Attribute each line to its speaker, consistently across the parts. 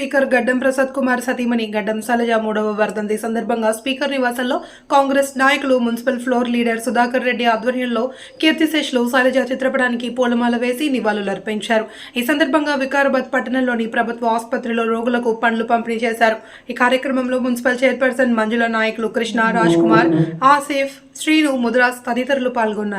Speaker 1: Speaker గడ్డం ప్రసాద్ కుమార్ సతీమణి గడ్డం సలజ మూడవ వర్ధంతి సందర్భంగా స్పీకర్ నివాసంలో కాంగ్రెస్ నాయకులు municipal floor leader Sudhakar Reddy ఆధ్వర్యంలో కీర్తిశేషులు శైలజ చిత్రపటానికి పూలమాల వేసి నివాళులర్పించారు ఈ సందర్భంగా వికారాబాద్ పట్టణంలోని ప్రభుత్వ ఆసుపత్రిలో రోగులకు పండ్లు పంపిణీ చేశారు ఈ కార్యక్రమంలో మున్సిపల్ చైర్పర్సన్ మంజుల నాయకులు కృష్ణ రాజ్ కుమార్ ఆసిఫ్ శ్రీను ముద్రాస్ తదితరులు పాల్గొన్నారు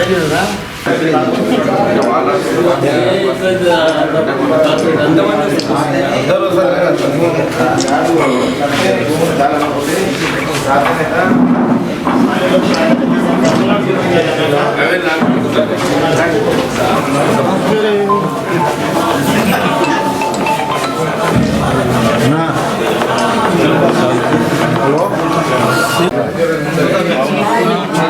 Speaker 1: 잘해주는가? 네.
Speaker 2: Hello?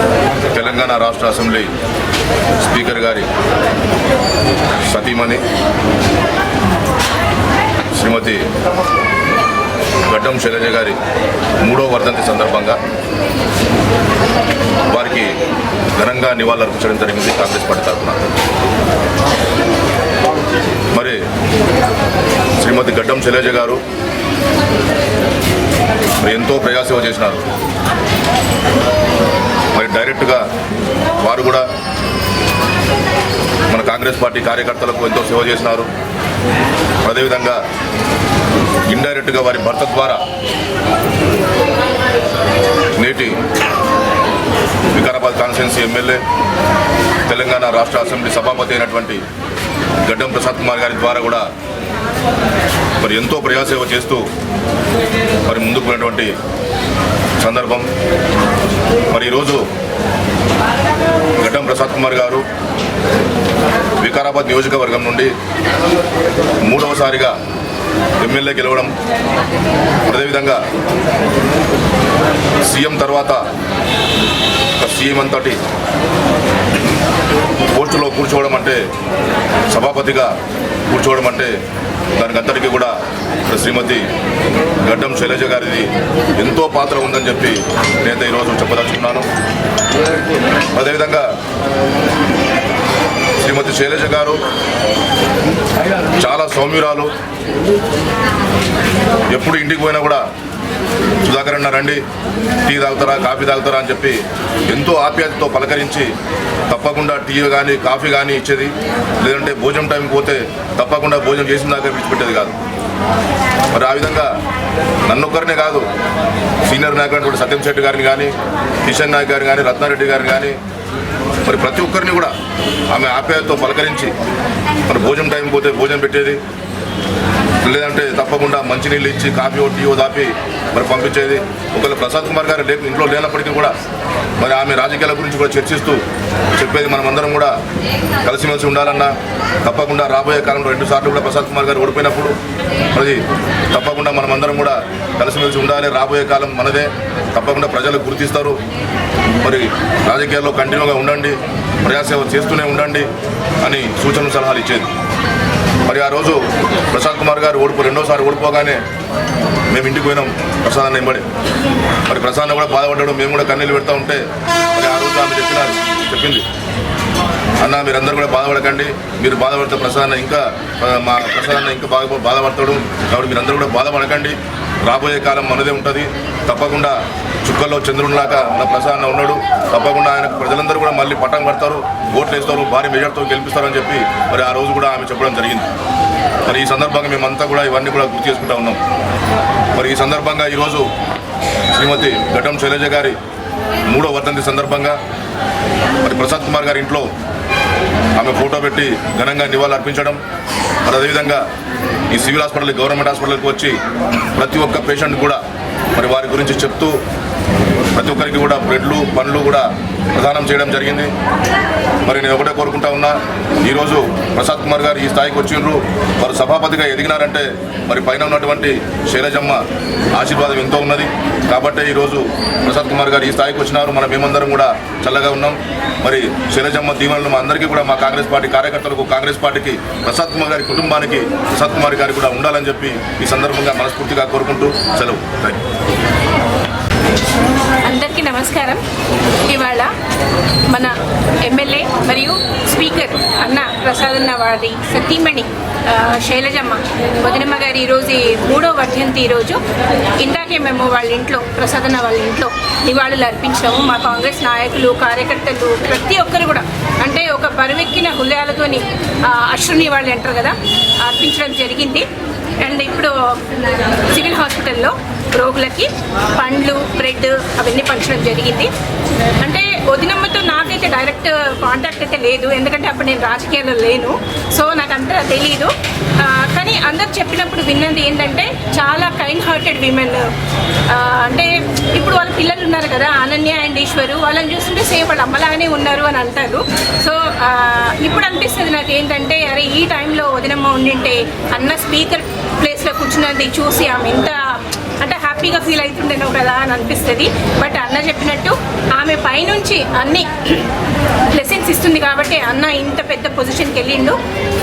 Speaker 2: తెలంగాణ రాష్ట్ర అసెంబ్లీ స్పీకర్ గారి సతీమణి శ్రీమతి గడ్డం శైలజ గారి మూడో వర్ధంతి సందర్భంగా వారికి ఘనంగా నివాళులర్పించడం జరిగింది కాంగ్రెస్ పార్టీ తరఫున మరి శ్రీమతి గడ్డం శైలజ గారు ఎంతో ప్రయాసేవ చేసినారు మరి డైరెక్ట్గా వారు కూడా మన కాంగ్రెస్ పార్టీ కార్యకర్తలకు ఎంతో సేవ చేసినారు అదేవిధంగా ఇండైరెక్ట్గా వారి భర్త ద్వారా నేటి వికారాబాద్ కాన్స్టిట్యున్సీ ఎమ్మెల్యే తెలంగాణ రాష్ట్ర అసెంబ్లీ సభాపతి అయినటువంటి గడ్డం ప్రసాద్ కుమార్ గారి ద్వారా కూడా మరి ఎంతో ప్రజాసేవ చేస్తూ మరి ముందుకున్నటువంటి సందర్భం మరి ఈరోజు గడ్డం ప్రసాద్ కుమార్ గారు వికారాబాద్ నియోజకవర్గం నుండి మూడవసారిగా ఎమ్మెల్యే గెలవడం అదేవిధంగా సీఎం తర్వాత సీఎం అంతటి పోస్టులో కూర్చోవడం అంటే సభాపతిగా కూర్చోవడం అంటే దానికంతటికీ కూడా శ్రీమతి గడ్డం శైలజ గారిది ఎంతో పాత్ర ఉందని చెప్పి నేత ఈరోజు చెప్పదలుచుకున్నాను అదేవిధంగా శ్రీమతి శైలజ గారు చాలా సౌమ్యురాలు ఎప్పుడు ఇంటికి పోయినా కూడా సుధాకర్ అన్న రండి టీ తాగుతారా కాఫీ తాగుతారా అని చెప్పి ఎంతో ఆప్యాయతతో పలకరించి తప్పకుండా టీ కానీ కాఫీ కానీ ఇచ్చేది లేదంటే భోజనం టైం పోతే తప్పకుండా భోజనం చేసిన దాకా విడిచిపెట్టేది కాదు మరి ఆ విధంగా నన్నొక్కరినే కాదు సీనియర్ నాయకుడు సత్యం శెట్టి గారిని కానీ కిషన్ నాయక్ గారిని కానీ రత్నారెడ్డి గారిని కానీ మరి ప్రతి ఒక్కరిని కూడా ఆమె ఆప్యాయతతో పలకరించి మరి భోజనం టైం పోతే భోజనం పెట్టేది లేదంటే తప్పకుండా మంచినీళ్ళు ఇచ్చి కాఫీ టీయో దాపి మరి పంపించేది ఒకవేళ ప్రసాద్ కుమార్ గారు లేక ఇంట్లో లేనప్పటికీ కూడా మరి ఆమె రాజకీయాల గురించి కూడా చర్చిస్తూ చెప్పేది మనమందరం కూడా కలిసిమెలిసి ఉండాలన్నా తప్పకుండా రాబోయే కాలంలో రెండు సార్లు కూడా ప్రసాద్ కుమార్ గారు ఓడిపోయినప్పుడు మరి తప్పకుండా మనమందరం కూడా కలిసిమెలిసి ఉండాలి రాబోయే కాలం మనదే తప్పకుండా ప్రజలు గుర్తిస్తారు మరి రాజకీయాల్లో కంటిన్యూగా ఉండండి ప్రజాసేవ చేస్తూనే ఉండండి అని సూచనలు సలహాలు ఇచ్చేది మరి ఆ రోజు ప్రశాంత్ కుమార్ గారు ఓడిపో రెండోసారి ఓడిపోగానే మేము ఇంటికి పోయినాం ప్రసాద్ అన్న ఇమ్మడి మరి ప్రసాద్ కూడా బాధపడ్డాడు మేము కూడా కన్నీళ్ళు పెడతా ఉంటే మరి ఆ రోజు ఆమె చెప్పినారు చెప్పింది అన్న మీరందరూ కూడా బాధపడకండి మీరు బాధపడితే ప్రసాద్ ఇంకా మా ప్రసాద్ ఇంకా బాగా బాధపడతాడు కాబట్టి మీరందరూ కూడా బాధపడకండి రాబోయే కాలం మనదే ఉంటుంది తప్పకుండా చుక్కల్లో చంద్రునిలాగా నా ప్రసాద్ ఉన్నాడు తప్పకుండా ఆయన ప్రజలందరూ కూడా మళ్ళీ పట్టం కడతారు ఓట్లు వేస్తారు భారీ మెజార్టీతో గెలిపిస్తారని చెప్పి మరి ఆ రోజు కూడా ఆమె చెప్పడం జరిగింది మరి ఈ సందర్భంగా మేమంతా కూడా ఇవన్నీ కూడా గుర్తు చేసుకుంటా ఉన్నాం మరి ఈ సందర్భంగా ఈరోజు శ్రీమతి ఘటం శైలజ గారి మూడో వర్ధంతి సందర్భంగా మరి ప్రసాద్ కుమార్ గారి ఇంట్లో ఆమె ఫోటో పెట్టి ఘనంగా నివాళులు అర్పించడం మరి అదేవిధంగా ఈ సివిల్ హాస్పిటల్ గవర్నమెంట్ హాస్పిటల్కి వచ్చి ప్రతి ఒక్క పేషెంట్ కూడా మరి వారి గురించి చెప్తూ ప్రతి ఒక్కరికి కూడా బ్రెడ్లు పండ్లు కూడా ప్రదానం చేయడం జరిగింది మరి నేను ఒకటే కోరుకుంటా ఉన్నా ఈరోజు ప్రసాద్ కుమార్ గారు ఈ స్థాయికి వచ్చిండ్రు వారు సభాపతిగా ఎదిగినారంటే మరి పైన ఉన్నటువంటి శైలజమ్మ ఆశీర్వాదం ఎంతో ఉన్నది కాబట్టి ఈరోజు ప్రసాద్ కుమార్ గారు ఈ స్థాయికి వచ్చినారు మనం మేమందరం కూడా చల్లగా ఉన్నాం మరి శైలజమ్మ దీవెనలు మా అందరికీ కూడా మా కాంగ్రెస్ పార్టీ కార్యకర్తలకు కాంగ్రెస్ పార్టీకి ప్రసాద్ కుమార్ గారి కుటుంబానికి ప్రసాద్ కుమార్ గారి కూడా ఉండాలని చెప్పి ఈ సందర్భంగా మనస్ఫూర్తిగా కోరుకుంటూ సెలవు థ్యాంక్
Speaker 3: అందరికీ నమస్కారం ఇవాళ మన ఎమ్మెల్యే మరియు స్పీకర్ అన్న ప్రసాదన్న వారి సతీమణి శైలజమ్మ వదినమ్మ గారి ఈరోజు మూడో వర్ధంతి ఈరోజు ఇందాకే మేము వాళ్ళ ఇంట్లో ప్రసాదన్న వాళ్ళ ఇంట్లో నివాళులు అర్పించాము మా కాంగ్రెస్ నాయకులు కార్యకర్తలు ప్రతి ఒక్కరు కూడా అంటే ఒక పరువెక్కిన హృదయాలతోని అశ్రుని వాళ్ళు అంటారు కదా అర్పించడం జరిగింది అండ్ ఇప్పుడు సివిల్ హాస్పిటల్లో రోగులకి పండ్లు బ్రెడ్ అవన్నీ పంచడం జరిగింది అంటే వదినమ్మతో నాకైతే డైరెక్ట్ కాంటాక్ట్ అయితే లేదు ఎందుకంటే అప్పుడు నేను రాజకీయాల్లో లేను సో నాకు అంతా తెలియదు కానీ అందరు చెప్పినప్పుడు విన్నది ఏంటంటే చాలా కైండ్ హార్టెడ్ విమెన్ అంటే ఇప్పుడు వాళ్ళ పిల్లలు ఉన్నారు కదా అనన్య అండ్ ఈశ్వరు వాళ్ళని చూస్తుంటే సేమ్ వాళ్ళు అమ్మలాగానే ఉన్నారు అని అంటారు సో ఇప్పుడు అనిపిస్తుంది నాకు ఏంటంటే అరే ఈ టైంలో వదినమ్మ ఉండింటే అన్న స్పీకర్ కూర్చున్నది చూసి ఆమె ఎంత అంటే హ్యాపీగా ఫీల్ అవుతుండేనో కదా అని అనిపిస్తుంది బట్ అన్న చెప్పినట్టు ఆమె పైనుంచి అన్ని బ్లెస్సింగ్స్ ఇస్తుంది కాబట్టి అన్న ఇంత పెద్ద పొజిషన్కి వెళ్ళిండు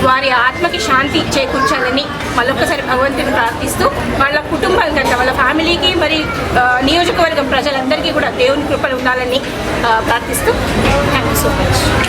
Speaker 3: వారి ఆత్మకి శాంతి చేకూర్చాలని మళ్ళొక్కసారి భగవంతుని ప్రార్థిస్తూ వాళ్ళ కుటుంబాలు అంటే వాళ్ళ ఫ్యామిలీకి మరి నియోజకవర్గం ప్రజలందరికీ కూడా దేవుని కృపలు ఉండాలని ప్రార్థిస్తూ థ్యాంక్ యూ సో మచ్